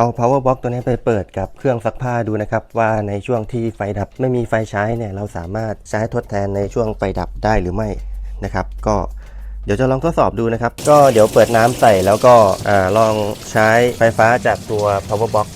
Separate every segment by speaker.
Speaker 1: เอา power box ตัวนี้ไปเปิดกับเครื่องซักผ้าดูนะครับ ว่าในช่วงที่ไฟดับไม่มีไฟใช้เนี่ยเราสามารถใช้ทดแทนในช่วงไฟดับได้หรือไม่นะครับ ก็เดี๋ยวจะลองทดสอบดูนะครับ ก็เดี๋ยวเปิดน้ำใส่แล้วก็ลองใช้ไฟฟ้าจากตัว power box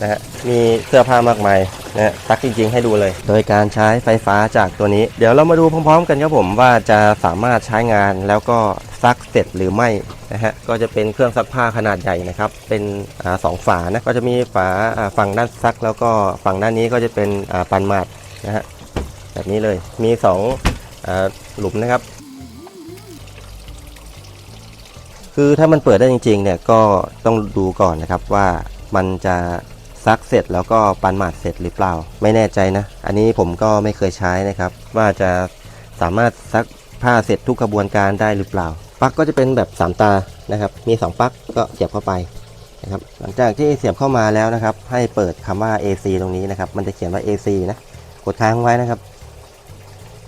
Speaker 1: นะฮะมีเสื้อผ้ามากมายนะฮะซักจริงๆ ให้ดูเลย โดยการใช้ไฟฟ้าจากตัวนี้ เดี๋ยวเรามาดูพร้อมๆ กันครับผมว่าจะสามารถใช้งานแล้วก็ ซักเสร็จหรือไม่นะฮะก็จะเป็นเครื่องซักผ้าขนาดใหญ่นะครับ เป็นอสองฝานะก็จะมีฝาฝั่งด้านซัก แล้วก็ฝั่งด้านนี้ก็จะเป็นปันมาดนะฮะแบบนี้เลยมีสองหลุมนะครับ คือถ้ามันเปิดได้จริงๆเนี่ยก็ต้องดูก่อนนะครับว่ามันจะซักเสร็จแล้วก็ปันหมาดเสร็จหรือเปล่า ไม่แน่ใจนะ อันนี้ผมก็ไม่เคยใช้นะครับ ว่าจะสามารถซักผ้าเสร็จทุกกระบวนการได้หรือเปล่า ปลั๊กก็จะเป็นแบบ 3 ตานะครับ มี 2ปลั๊กก็เสียบเข้าไปนะครับ หลังจากที่เสียบเข้ามาแล้วนะครับ ให้เปิดคำว่า AC ตรงนี้นะครับ มันจะเขียนว่า AC นะ กดค้างไว้นะครับ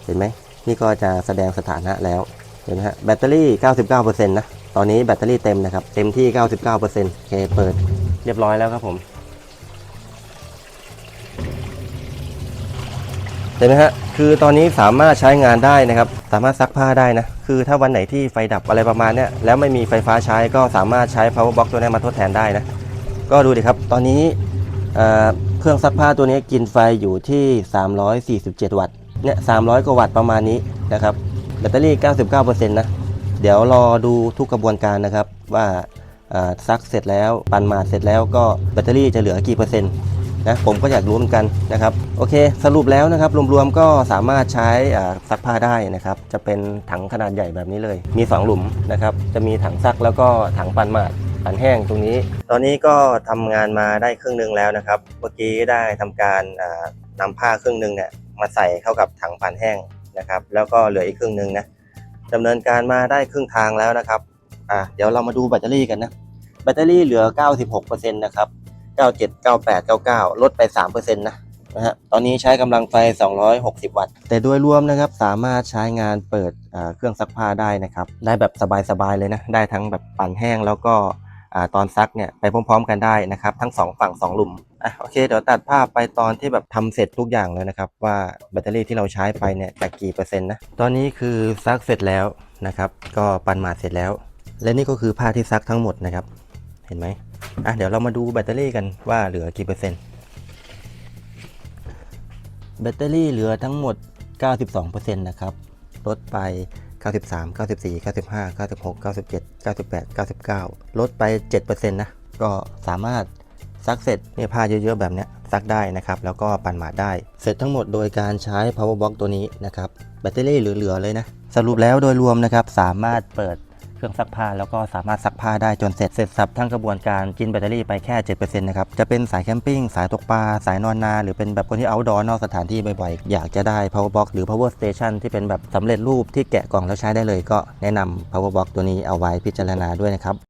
Speaker 1: เห็นไหมนี่ก็จะแสดงสถานะแล้ว เห็นไหมฮะ แบตเตอรี่ 99%นะ ตอนนี้แบตเตอรี่เต็มนะครับ เต็มที่ 99%โอเค เปิดเรียบร้อยแล้วครับผม เห็นไหมฮะคือตอนนี้สามารถใช้งานได้นะครับ สามารถซักผ้าได้นะ คือถ้าวันไหนที่ไฟดับอะไรประมาณเนี้ยแล้วไม่มีไฟฟ้าใช้ก็สามารถใช้ power box ตัวนี้มาทดแทนได้นะ ก็ดูดิครับ ตอนนี้เเครื่องซักผ้าตัวนี้กินไฟอยู่ที่ 347 วัตต์เนี่ย300 กว่าวัตต์ประมาณนี้นะครับแบตเตอรี่ 99%นะ เดี๋ยวรอดูทุกกระบวนการนะครับว่าซักเสร็จแล้ว ปั่นหมาดเสร็จแล้วก็แบตเตอรี่จะเหลือกี่เปอร์เซ็นต์ นะผมก็อยากรู้เหมือนกันนะครับโอเค สรุปแล้วนะครับรวมๆก็สามารถใช้ซักผ้าได้นะครับจะเป็นถังขนาดใหญ่แบบนี้เลย มี 2 หลุมนะครับจะมีถังซักแล้วก็ถังปั่นหมาดปั่นแห้งตรงนี้ ตอนนี้ก็ทำงานมาได้ครึ่งหนึงแล้วนะครับเมื่อกี้ได้ทำการอ่านำผ้าครึ่งหนึงเนี่ยมาใส่เข้ากับถังปั่นแห้งนะครับแล้วก็เหลืออีกครึ่งหนึงนะดำเนินการมาได้ครึ่งทางแล้วนะครับอะเดี๋ยวเรามาดูแบตเตอรี่กันนะแบตเตอรี่เหลือ 96%นะครับ 97 98 99 ลดไป 3%นะนะฮะตอนนี้ใช้กำลังไฟ 260 วัตต์ แต่โดยรวมนะครับสามารถใช้งานเปิดเครื่องซักผ้าได้นะครับ ได้แบบสบายๆเลยนะ ได้ทั้งแบบปั่นแห้งแล้วก็ตอนซักเนี่ยไปพร้อมๆกันได้นะครับ ทั้งสองฝั่งสองหลุมอะโอเค เดี๋ยวตัดภาพไปตอนที่แบบทำเสร็จทุกอย่างเลยนะครับ ว่าแบตเตอรี่ที่เราใช้ไปเนี่ยจากกี่เปอร์เซ็นต์นะตอนนี้คือซักเสร็จแล้วนะครับ ก็ปั่นหมาดเสร็จแล้ว และนี่ก็คือผ้าที่ซักทั้งหมดนะครับ เห็นไหม อะเดี๋ยวเรามาดูแบตเตอรี่กันว่าเหลือกี่เปอร์เซ็นต์ แบตเตอรี่เหลือทั้งหมด 92%นะครับ ลดไป 93 94 95 96 97 98 99 ลดไป 7%นะ ก็สามารถซักเสร็จเนี่ยผ้าเยอะๆแบบเนี้ยซักได้นะครับ แล้วก็ปั่นหมาดได้ เสร็จทั้งหมดโดยการใช้ power box ตัวนี้นะครับ แบตเตอรี่เหลือๆเลยนะ สรุปแล้วโดยรวมนะครับ สามารถเปิด เครื่องซักผ้าแล้วก็สามารถซักผ้าได้จนเสร็จเสร็จสับทั้งกระบวนการกินแบตเตอรี่ไปแค่ 7%นะครับ จะเป็นสายแคมปิ้ง สายตกปลา สายนอนนา หรือเป็นแบบคนที่เอาดอนอกสถานที่บ่อยๆ อยากจะได้ power box หรือ power station ที่เป็นแบบสำเร็จรูปที่แกะกล่องแล้วใช้ได้เลยก็แนะนำ power box ตัวนี้เอาไว้พิจารณาด้วยนะครับ